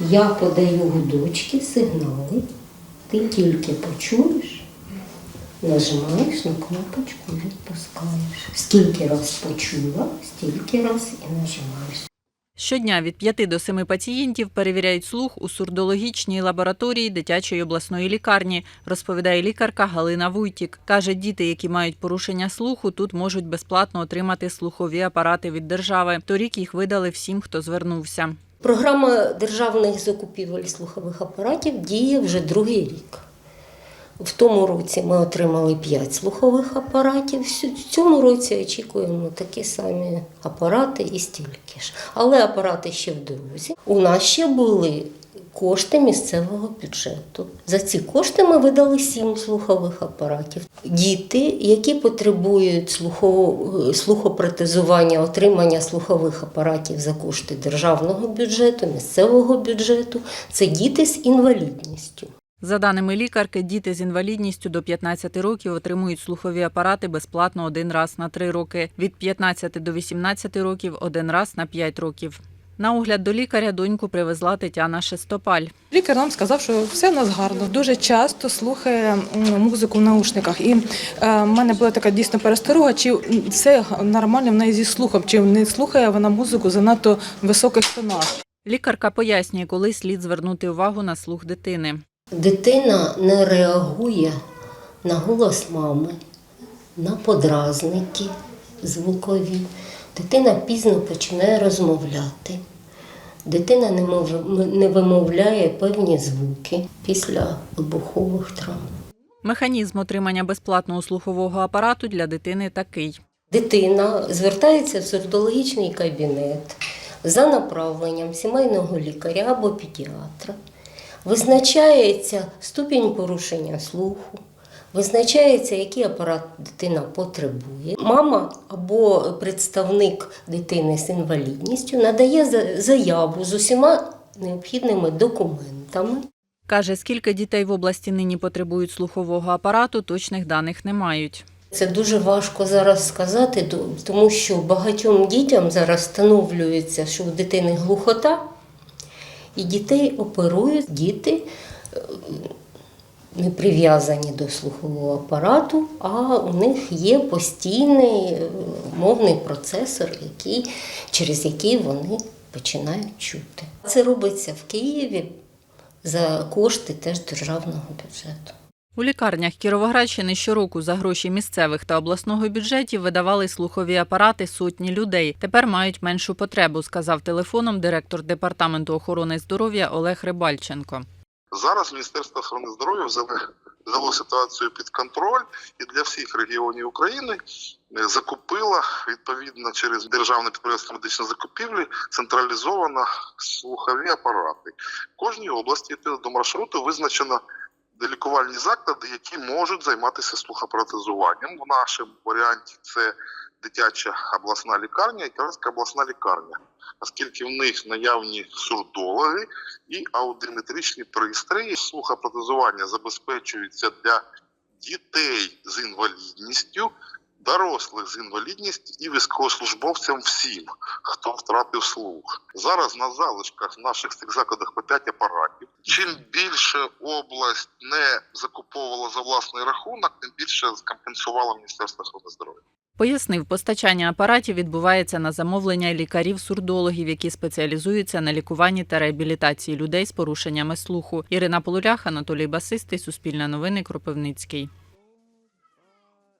Я подаю гудочки, сигнали. Ти тільки почуєш, нажимаєш на кнопочку відпускаєш. Скільки раз почула, стільки раз і нажимаєш. Щодня від 5 до 7 пацієнтів перевіряють слух у сурдологічній лабораторії дитячої обласної лікарні, розповідає лікарка Галина Вуйтік. Каже, діти, які мають порушення слуху, тут можуть безплатно отримати слухові апарати від держави. Торік їх видали всім, хто звернувся. Програма державних закупівель слухових апаратів діє вже другий рік. В тому році ми отримали 5 слухових апаратів. В цьому році очікуємо такі самі апарати і стільки ж. Але апарати ще в дорозі. У нас ще були кошти місцевого бюджету. За ці кошти ми видали 7 слухових апаратів. Діти, які потребують слухово- слухопротезування, отримання слухових апаратів за кошти державного бюджету, місцевого бюджету, це діти з інвалідністю. За даними лікарки, діти з інвалідністю до 15 років отримують слухові апарати безплатно один раз на 3 роки, від 15 до 18 років один раз на 5 років. На огляд до лікаря доньку привезла Тетяна Шестопаль. Лікар нам сказав, що все в нас гарно. Дуже часто слухає музику в наушниках. І е, в мене була така дійсно пересторога, чи все нормально в неї зі слухом, чи не слухає вона музику занадто високих тонах. Лікарка пояснює, коли слід звернути увагу на слух дитини. Дитина не реагує на голос мами, на подразники звукові. Дитина пізно починає розмовляти. Дитина не, може, не вимовляє певні звуки після вибухових травм. Механізм отримання безплатного слухового апарату для дитини такий. Дитина звертається в сурдологічний кабінет за направленням сімейного лікаря або педіатра. Визначається ступінь порушення слуху, визначається, який апарат дитина потребує. Мама або представник дитини з інвалідністю надає за- заяву з усіма необхідними документами. Каже, скільки дітей в області нині потребують слухового апарату, точних даних не мають. Це дуже важко зараз сказати, тому що багатьом дітям зараз встановлюється, що у дитини глухота, і дітей оперують. Діти е, не прив'язані до слухового апарату, а у них є постійний е, мовний процесор, який, через який вони починають чути. Це робиться в Києві за кошти теж державного бюджету. У лікарнях Кіровоградщини щороку за гроші місцевих та обласного бюджетів видавали слухові апарати сотні людей. Тепер мають меншу потребу, сказав телефоном директор департаменту охорони здоров'я Олег Рибальченко. Зараз Міністерство охорони здоров'я взяло, ситуацію під контроль і для всіх регіонів України е, закупила відповідно через державне підприємство медичної закупівлі централізовано слухові апарати. Кожній області до маршруту визначено лікувальні заклади, які можуть займатися слухопротезуванням. В нашому варіанті це дитяча обласна лікарня і Київська обласна лікарня, оскільки в них наявні сурдологи і аудиметричні пристрої. Слухопротезування забезпечується для дітей з інвалідністю, дорослих з інвалідністю і військовослужбовцям всім, хто втратив слух. Зараз на залишках в наших цих закладах по 5 апаратів. Чим більше область не закуповувала за власний рахунок, тим більше компенсувала Міністерство охорони здоров'я. Пояснив, постачання апаратів відбувається на замовлення лікарів-сурдологів, які спеціалізуються на лікуванні та реабілітації людей з порушеннями слуху. Ірина Полулях, Анатолій Басистий, Суспільне новини, Кропивницький.